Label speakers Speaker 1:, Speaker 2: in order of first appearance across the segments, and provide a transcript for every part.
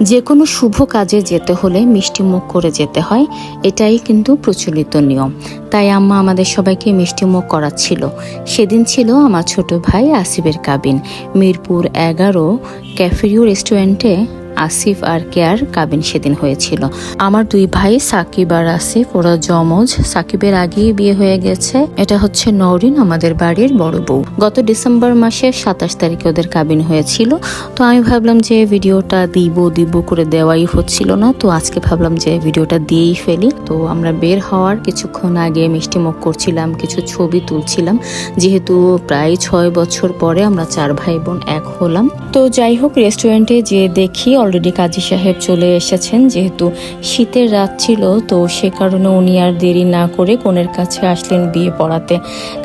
Speaker 1: যে কোনো শুভ কাজে যেতে হলে মিষ্টি মুখ করে যেতে হয়, এটাই কিন্তু প্রচলিত নিয়ম। তাই আম্মা আমাদের সবাইকে মিষ্টি মুখ করাচ্ছিল। সেদিন ছিল আমার ছোট ভাই আসিবের কাবিন মিরপুর এগারো ক্যাফেরিও রেস্টুরেন্টে আসিফ আর কেয়ার কাবিন সেদিন হয়েছিল। আমার দুই ভাই সাকিব আর আসিফ, ওরা জমজ সাকিবের আগেই বিয়ে হয়ে গেছে। এটা হচ্ছে নওরিন, আমাদের বাড়ির বড় বউ। গত ডিসেম্বর মাসের সাতাশ তারিখে ওদের কাবিন হয়েছিল। তো আমি ভাবলাম যে ভিডিওটা দিব দিব করে দেওয়াই হচ্ছিল না। তো আজকে ভাবলাম যে ভিডিওটা দিয়েই ফেলি। তো আমরা বের হওয়ার কিছুক্ষণ আগে মিষ্টি মুখ করছিলাম, কিছু ছবি তুলছিলাম। যেহেতু প্রায় ছয় বছর পরে আমরা চার ভাই বোন এক হলাম। তো যাই হোক রেস্টুরেন্টে যে দেখি অলরেডি কাজী সাহেব চলে এসেছেন, যেহেতু শীতের রাত ছিল, তো সে কারণে উনি আর দেরি না করে কোনের কাছে আসলেন বিয়ে পড়াতে।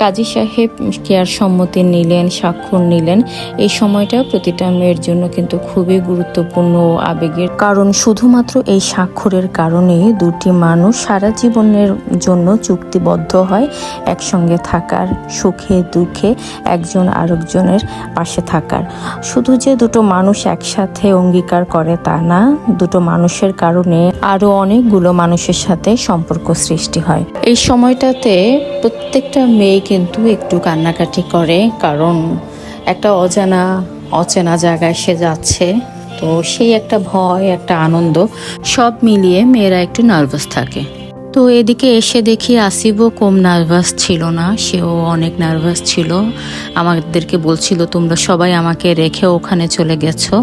Speaker 1: কাজী সাহেব কেয়ার সম্মতি নিলেন, স্বাক্ষর নিলেন। এই সময়টা প্রতিটা মেয়ের জন্য কিন্তু খুবই গুরুত্বপূর্ণ আবেগের কারণ। শুধুমাত্র এই স্বাক্ষরের কারণে দুটি মানুষ সারা জীবনের জন্য চুক্তিবদ্ধ হয়, একসঙ্গে থাকার, সুখে দুঃখে একজন আরেকজনের পাশে থাকার। শুধু যে দুটো মানুষ একসাথে অঙ্গীকার করে তা না, দুটো মানুষের কারণে আরও অনেকগুলো মানুষের সাথে সম্পর্ক সৃষ্টি হয়। এই সময়টাতে প্রত্যেকটা মেয়ে কিন্তু একটু কান্নাকাটি করে, কারণ একটা অজানা, অচেনা জায়গায় সে যাচ্ছে। তো সেই একটা ভয়, একটা আনন্দ, সব মিলিয়ে মেয়েরা একটু নার্ভাস থাকে। তো এদিকে এসে দেখি আসিবও কম নার্ভাস ছিল না, সেও অনেক নার্ভাস ছিল। আমাদেরকে বলছিল, তোমরা সবাই আমাকে রেখে ওখানে চলে গেছো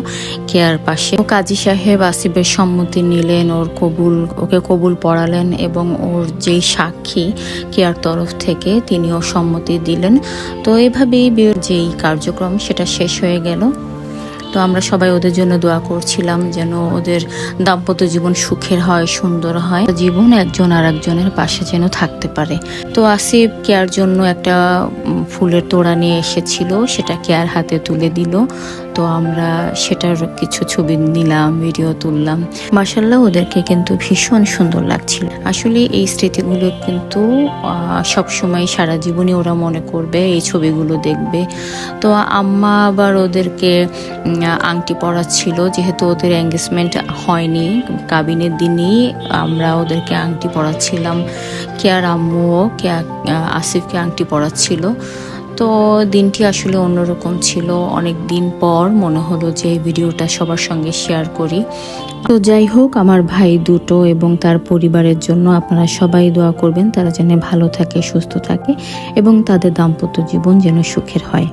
Speaker 1: কেয়ার পাশে? কাজী সাহেব আসিফের সম্মতি নিলেন, ওর কবুল, ওকে কবুল পড়ালেন এবং ওর যেই সাক্ষী, কেয়ার তরফ থেকে তিনিও সম্মতি দিলেন। তো এভাবেই বিয়ের যেই কার্যক্রম, সেটা শেষ হয়ে গেল। তো আমরা সবাই ওদের জন্য দোয়া করছিলাম যেন ওদের দাম্পত্য জীবন সুখের হয়, সুন্দর হয়। জীবন একজন আর একজনের পাশে যেন থাকতে পারে। তো আসিফ কেয়ার জন্য একটা ফুলের তোড়া নিয়ে এসেছিল। সেটা কেয়ার হাতে তুলে দিল। তো আমরা সেটার কিছু ছবি নিলাম ভিডিও তুললাম। মার্শাল্লাহ ওদেরকে কিন্তু ভীষণ সুন্দর লাগছিল। আসলে এই স্মৃতিগুলো কিন্তু সব সময় সারা জীবনই ওরা মনে করবে, এই ছবিগুলো দেখবে। তো আম্মা আবার ওদেরকে আংটি পরাচ্ছিল, যেহেতু ওদের এঙ্গেজমেন্ট হয়নি। কাবিনের দিনই আমরা ওদেরকে আংটি পরাচ্ছিলাম। কেয়ার আম্মুও, কেয়া আসিফকে আংটি পরাচ্ছিল। তো দিনটি আসলে অন্যরকম ছিল। অনেক দিন পর মনে হলো যে ভিডিওটা সবার সঙ্গে শেয়ার করি। তো যাই হোক, আমার ভাই দুটো এবং তার পরিবারের জন্য আপনারা সবাই দোয়া করবেন, তারা যেন ভালো থাকে, সুস্থ থাকে এবং তাদের দাম্পত্য জীবন যেন সুখের হয়।